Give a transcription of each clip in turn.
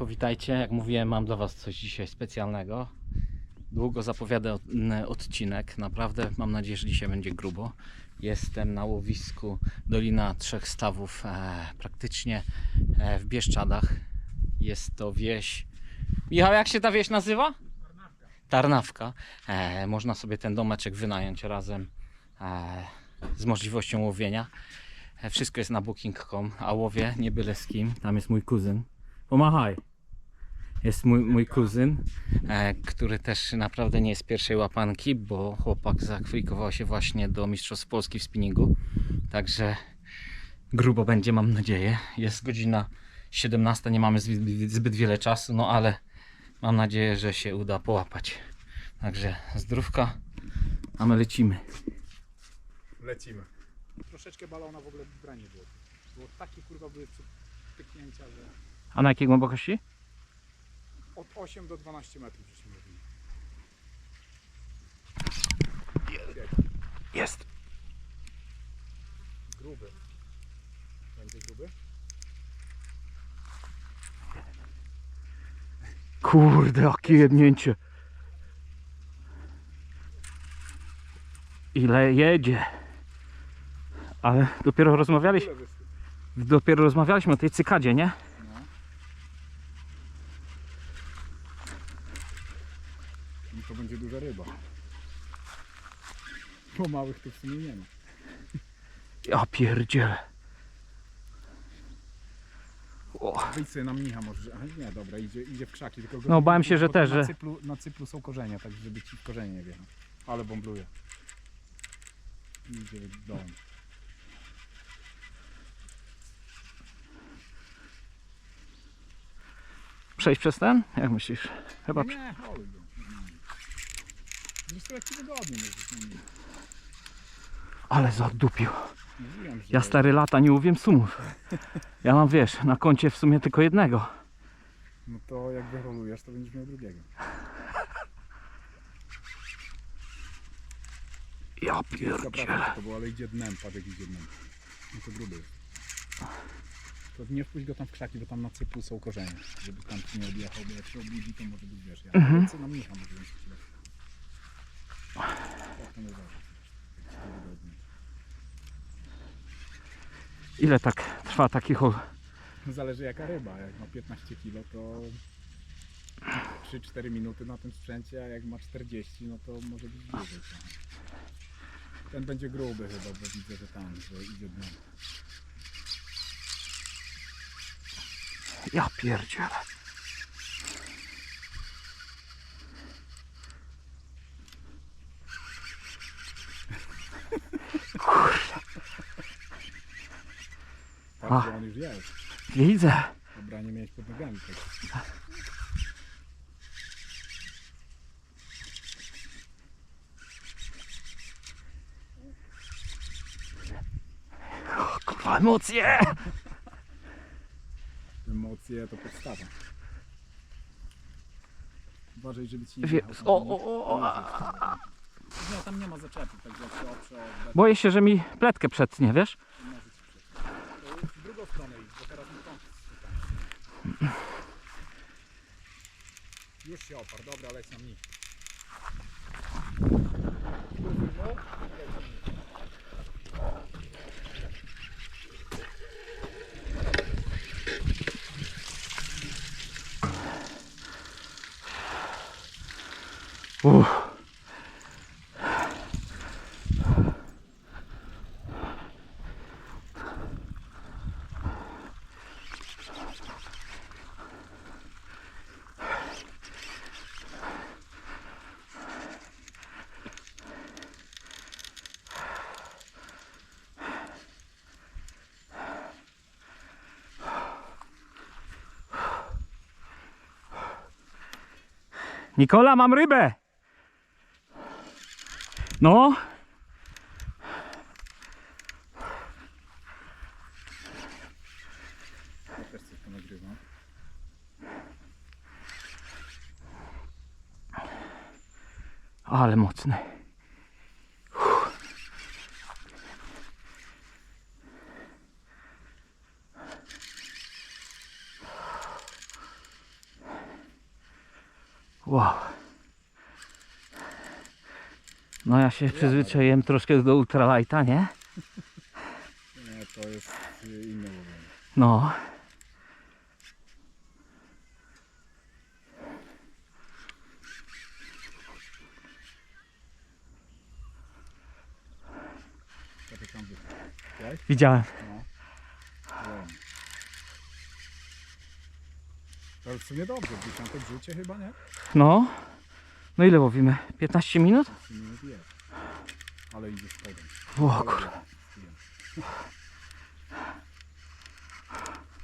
Siemanko, witajcie. Jak mówiłem, mam dla Was coś dzisiaj specjalnego. Długo zapowiadany odcinek. Naprawdę mam nadzieję, że dzisiaj będzie grubo. Jestem na łowisku Dolina Trzech Stawów, e, praktycznie e, w Bieszczadach. Jest to wieś. Michał, jak się ta wieś nazywa? Tarnawka. E, można sobie ten domeczek wynająć razem z możliwością łowienia. Wszystko jest na booking.com, a łowię nie byle z kim. Tam jest mój kuzyn. Pomachaj. Jest mój, mój kuzyn, e, który też naprawdę nie jest pierwszej łapanki, bo chłopak zakwalifikował się właśnie do Mistrzostw Polski w spinningu. Także grubo będzie, mam nadzieję. Jest godzina 17, nie mamy zbyt, zbyt wiele czasu, no ale mam nadzieję, że się uda połapać. Także zdrówka, a my lecimy. Lecimy. Troszeczkę balona w ogóle w branie było. Było takie kurwa były pyknięcia, że A na jakiej głębokości? Od 8 do 12 metrów żeśmy robili. Jest. Gruby. Będzie gruby? Kurde, jakie jebnięcie. Ile jedzie. Ale dopiero rozmawialiśmy, dopiero rozmawialiśmy o tej cykadzie, nie? No. No to będzie duża ryba. Bo małych tu w sumie nie ma. Ja pierdzielę. O, Wyjdź sobie na mnicha może. A nie, dobra, idzie, idzie w krzaki. Tylko No, bałem się, że bo też, Na że- cyplu, na cyplu są korzenie, tak żeby ci w korzenie nie wjechał. Ale bąbluje. Idzie dołem. przejść przez ten? Jak myślisz? Chyba prze... Nie, holuj go. Zresztą jak ci wygodnie możesz nie mieć. Ale zadupił. Ja stary lata nie łowiłem sumów. Ja mam, wiesz, na koncie w sumie tylko jednego. No to jak wyrolujesz, to będziesz miał drugiego. Ja pierdzielę. to było, ale idzie dnem, patrz jak idzie dnem. No to gruby jest. To nie wpuść go tam w krzaki, bo tam na cyplu są korzenie. Żeby tam nie odjechał, bo jak się obudzi, to może być wiesz. Ja Mhm. co na mnicha może być. Tak to nie. Tak ci to wygodnie. Ile tak trwa taki hol? Zależy jaka ryba. Jak ma 15 kg, to 3-4 minuty na tym sprzęcie, a jak ma 40, no to może być dłużej. tak. Ten będzie gruby chyba, bo widzę, że tam, że idzie dnem. Ja pierdzielę. Patrz, A. że on już jest. Widzę. Dobra, nie miałeś pod nogami. Tak. O, kurwa, emocje. Emocje to podstawa. Uważaj, żeby ci nie Wie- wjechał. o, o, o, Nie, tam nie ma zaczepu, także jak się oprze, o Boję się, że mi pletkę przetnie, wiesz? może ci przejść. To już w drugą stronę idź, bo teraz mi kąt stukam. Już się oparł, dobra, leć na mnie. Uff. Nikola, mam rybę! No, ale mocny. Wow. No ja się przyzwyczaiłem troszkę do ultralighta, nie? Nie, to jest y, inne łowienie. No. Widziałeś? Widziałem. Wiem. Ale w sumie dobrze, w dziesiątek rzucie chyba, nie? No. No ile łowimy? 15 minut? W sumie nie jest. Ale podem. O kur...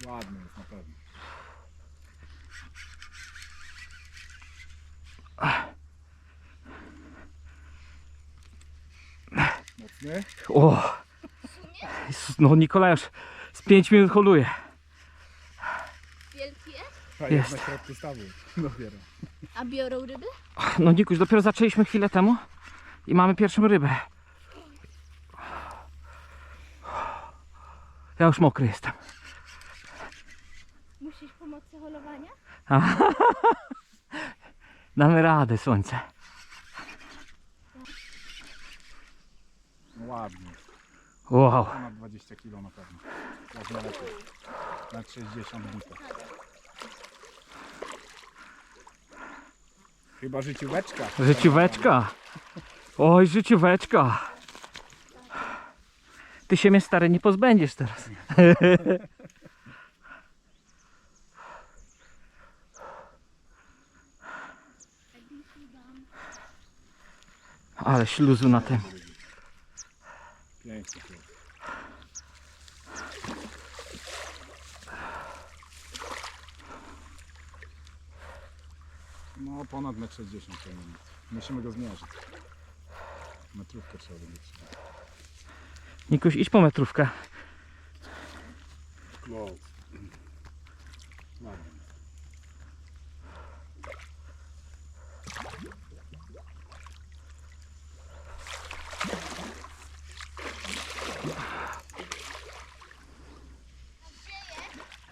Ładny jest na pewno. Mocny? O. Jezus, No Nikolaj już z 5 minut holuje. Wielki jest? A Jest. jest na środku stawu. Dopiero. A biorą ryby? No Nikuś, dopiero zaczęliśmy chwilę temu i mamy pierwszą rybę. Ja już mokry jestem. Musisz pomocy holowania? Damy radę, słońce. Ładny. Wow. Ponad 20 kg na pewno. Lepiej. Na 60 bite. Chyba życióweczka. Życióweczka. Oj, życióweczka. Ty się mnie stary nie pozbędziesz teraz. Ale śluzu na tym. No ponad 1,60 m powinien mieć. Musimy go zmierzyć. Metrówkę trzeba trzymać. Nikuś, idź po metrówkę. Close. Ładnie.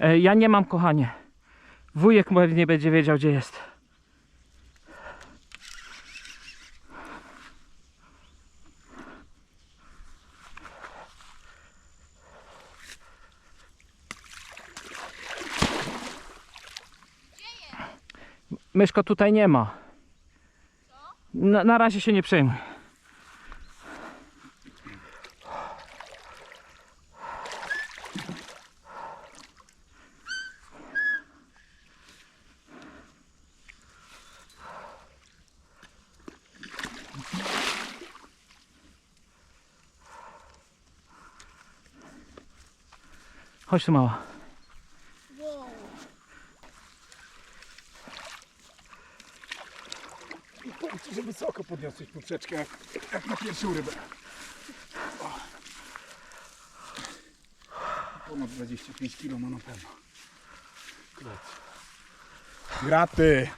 E, ja nie mam, kochanie. Wujek mój nie będzie wiedział, gdzie jest. Myszko tutaj nie ma. Na, na razie się nie przejmuj. Chodź tu mała. Wow. I powiem ci, że wysoko podniosłeś poprzeczkę jak, jak na pierwszą rybę. O. Ponad 25 kg ma na pewno. Klec. Graty!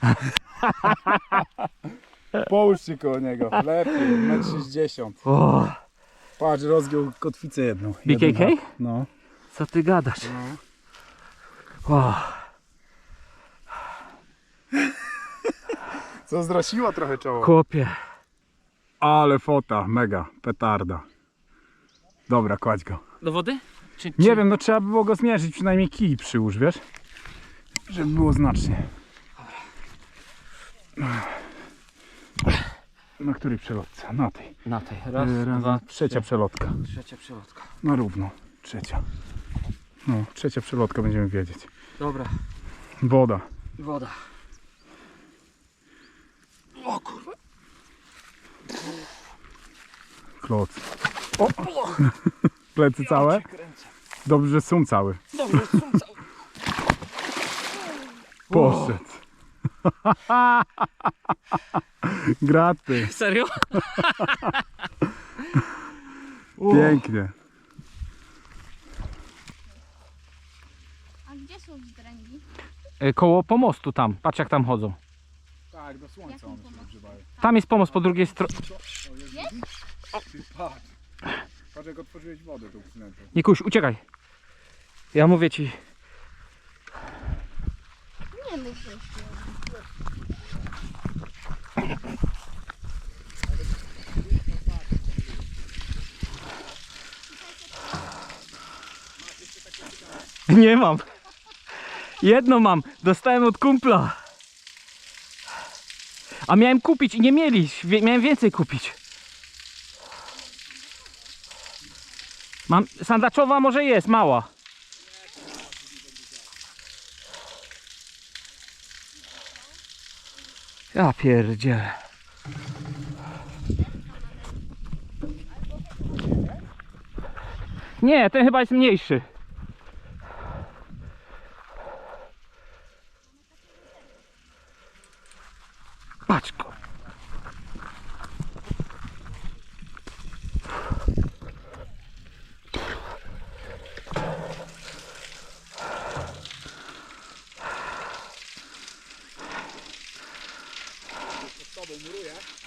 Połóż się koło niego. Lepiej, 1,60 m. Patrz, rozgiął kotwicę jedną. BKK? No. co ty gadasz? no. Co zrosiło trochę czoło. chłopie. Ale fota, mega, petarda. Dobra, kładź go. Do wody? Czy, Nie wiem, no trzeba by było go zmierzyć, przynajmniej kij przyłóż, wiesz? Żeby było znacznie. Na której przelotce? Na tej. Na tej. Raz, Yy, raz, dwa, trzecia trzy. przelotka. Trzecia przelotka. Na równo. Trzecia. No, trzecia przelotka będziemy wiedzieć. Dobra, Woda. woda. Kloc. O! Plecy całe? Dobrze, że są cały. Dobrze, są Poszedł. Graty. Serio? Pięknie. A gdzie są wzdręgi? E, Koło pomostu tam. Patrz jak tam chodzą. Tak, do słońca one się. Tam jest pomost po drugiej stronie. Ty patrz. Patrz jak otworzyłeś wodę tą przynętą. Nikuś, uciekaj. Ja mówię ci. Nie że się. Nie mam. Jedno mam. Dostałem od kumpla. A miałem kupić i nie mieli. Miałem więcej kupić. Mam. Sandaczowa może jest, mała. Ja pierdzielę. Nie, ten chyba jest mniejszy. Patrz go.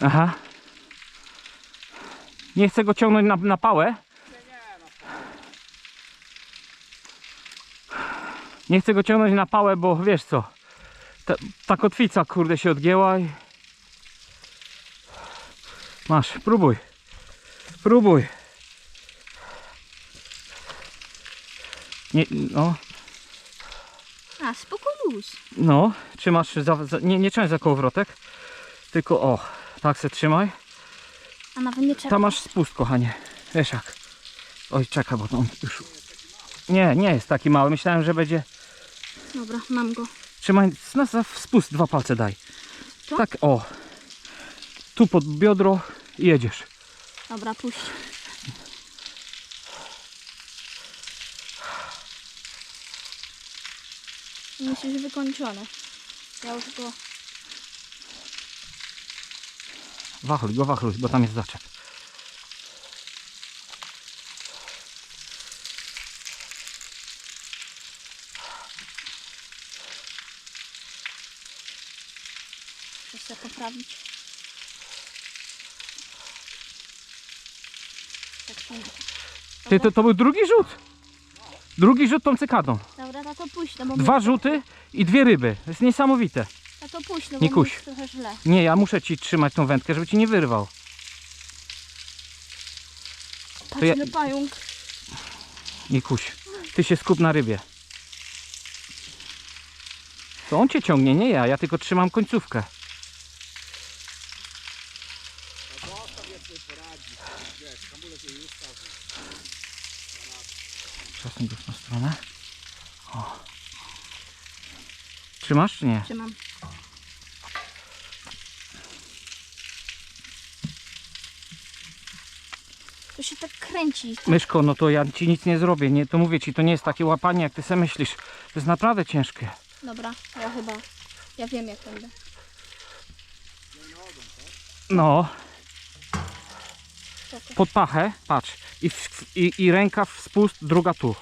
Aha. Nie chcę go ciągnąć na, na pałę. Nie chcę go ciągnąć na pałę, bo wiesz co. Ta, ta kotwica kurde się odgięła i... Masz, próbuj. Próbuj. Nie, no, A, spoko luz. no, trzymasz za, za, nie, nie trzymaj za kołowrotek, tylko o, tak se trzymaj. A nawet nie czeka. Tam masz spust, kochanie. Wiesz jak. Oj, czekaj, bo on już... Nie, nie jest taki mały. Myślałem, że będzie... Dobra, mam go. Trzymaj, na, spust dwa palce daj. Tu? Tak, o. Tu pod biodro i jedziesz. Dobra, puść. Myślisz wykończone. Ja już go... Wachluj go, wachluj, bo tam jest zaczep. Chcę poprawić. Tak. Ty, to, to był drugi rzut. Drugi rzut tą cykadą. Dobra, to, to puść, no bo... Dwa rzuty i dwie ryby. To jest niesamowite. To, puść, no Nie bo jest trochę źle. Nie, ja muszę ci trzymać tą wędkę, żeby ci nie wyrwał. Patrz, ja- pająk. Nie kuś. Ty się skup na rybie. To on cię ciągnie, nie ja. Ja tylko trzymam końcówkę. Czasem w tą stronę. O. Trzymasz czy nie? Trzymam. To się tak kręci. Myszko, no to ja ci nic nie zrobię. Nie, to mówię ci, to nie jest takie łapanie, jak ty sobie myślisz. To jest naprawdę ciężkie. Dobra, ja chyba... Ja wiem jak będę. No, Czekaj. pod pachę, patrz. I, w, i, i ręka w spust, druga tu.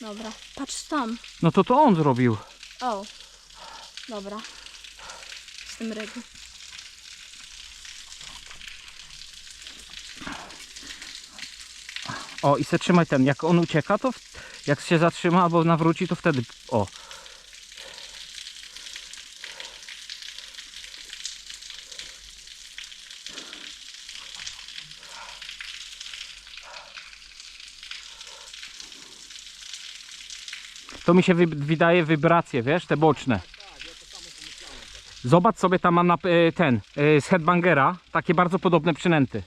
Dobra, patrz tam. No to to on zrobił. O. Dobra. Z tym regu. O, i se trzymaj ten. Jak on ucieka, to jak się zatrzyma albo nawróci, to wtedy. O. To mi się wy, wydaje wibracje, wiesz, te boczne. Zobacz sobie, tam na, e, ten e, z headbangera takie bardzo podobne przynęty.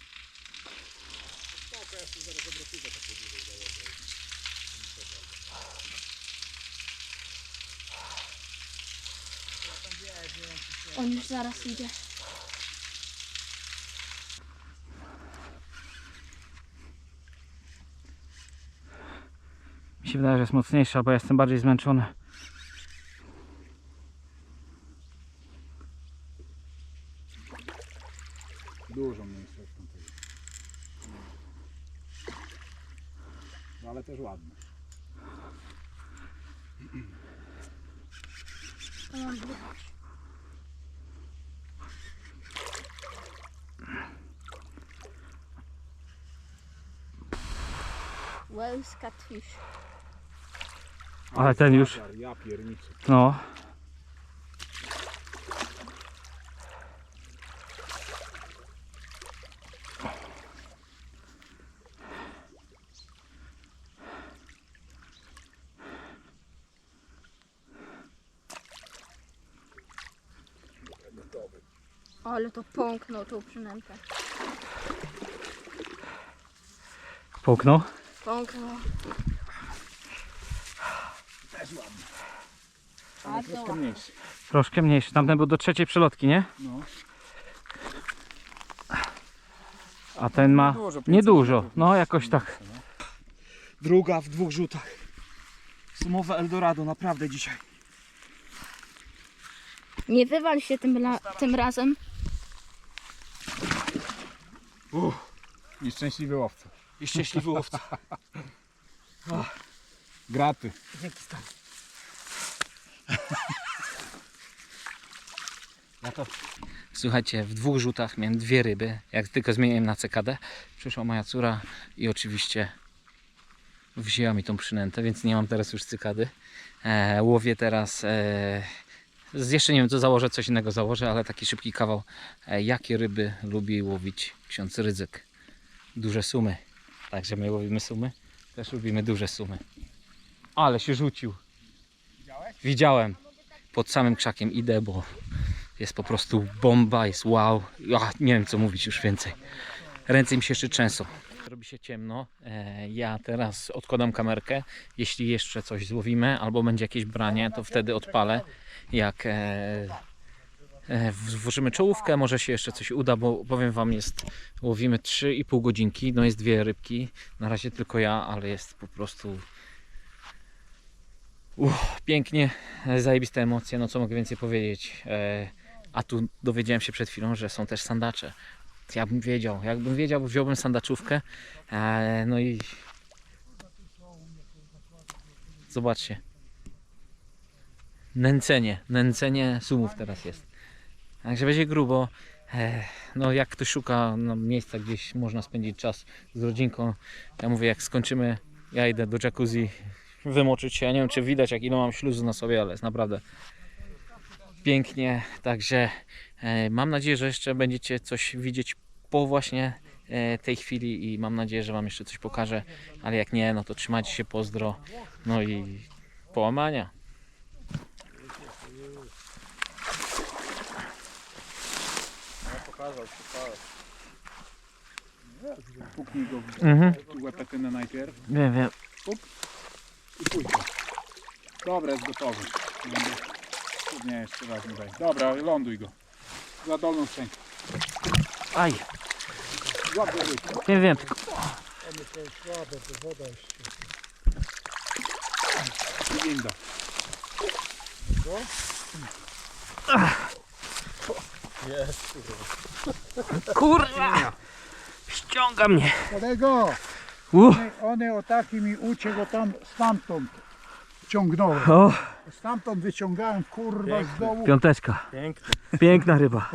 On już zaraz idzie. Mi się wydaje, że jest mocniejsza, bo ja jestem bardziej zmęczony. Dużo mniejsze zresztą tego. No ale też ładne. To Wells Catfish. Ale ten już. No. Ale to pąknął tą przynętę. Pąknął? Połknął? Pąknął. Ale troszkę mniejszy. Troszkę mniejszy. Tamten był do trzeciej przelotki, nie? No. A ten ma Dużo, 500 niedużo. metrów. No jakoś tak. Druga w dwóch rzutach. Sumowe Eldorado, naprawdę dzisiaj. Nie wywal się tym, la- tym razem. Nieszczęśliwy łowca. I szczęśliwy łowca. Graty. Słuchajcie, w dwóch rzutach miałem dwie ryby. Jak tylko zmieniłem na CKD, przyszła moja córa i oczywiście wzięła mi tą przynętę, więc nie mam teraz już cykady. E, łowię teraz. E, z- jeszcze nie wiem, co założę, coś innego założę, ale taki szybki kawał. E, jakie ryby lubi łowić ksiądz Rydzyk? Duże sumy. Także my łowimy sumy. Też lubimy duże sumy. Ale się rzucił. Widziałem. Pod samym krzakiem idę, bo jest po prostu bomba, jest wow. Ja nie wiem co mówić już więcej. Ręce mi się jeszcze trzęsą. Robi się ciemno. E, Ja teraz odkładam kamerkę. Jeśli jeszcze coś złowimy albo będzie jakieś branie, to wtedy odpalę. Jak e, włożymy czołówkę, może się jeszcze coś uda, bo powiem Wam, jest łowimy 3,5 godzinki. No jest dwie rybki. Na razie tylko ja, ale jest po prostu Uff, pięknie, e, zajebiste emocje, no co mogę więcej powiedzieć. E, a tu dowiedziałem się przed chwilą, że są też sandacze. Ja bym wiedział, jakbym wiedział, wziąłbym sandaczówkę. E, no i zobaczcie. Nęcenie, nęcenie sumów teraz jest. Także będzie grubo. No jak ktoś szuka no, miejsca, gdzieś można spędzić czas z rodzinką. Ja mówię, jak skończymy, ja idę do jacuzzi wymoczyć się. Ja nie wiem, czy widać, jak ile mam śluzu na sobie, ale jest naprawdę pięknie. Także e, mam nadzieję, że jeszcze będziecie coś widzieć po właśnie e, tej chwili i mam nadzieję, że Wam jeszcze coś pokażę. Ale jak nie, no to trzymajcie się, pozdro. No i połamania. Puknij go w Mhm. łepetynę najpierw Wiem, wiem. i pójdź. Dobra, jest gotowy. Nie, jeszcze raz nie daj. Dobra, ląduj go. Za dolną szczękę. Aj, Złap go wyjść. nie wiem. I winda. Kurwa! Ściąga mnie. Kolego, Uh. one, one o taki mi uciekł tam stamtąd ciągnąłem. O, Stamtąd wyciągałem kurwa z dołu. piąteczka. Piękna ryba.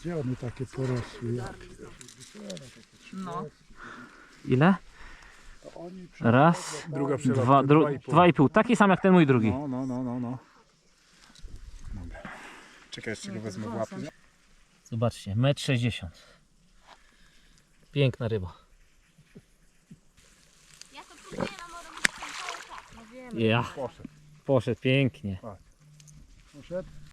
Gdzie one takie porosły? Ja? Ile? Oni przy... Raz, Druga dwa, dru, dwa i pół. Taki sam jak ten mój drugi. No, no, no, no, no. Czekaj, jeszcze go wezmę w łapy. Zobaczcie, 1,60 m. Piękna ryba. Ja to później na morzu cały czas. No wiem. Ja. Poszedł. Poszedł pięknie. Poszedł.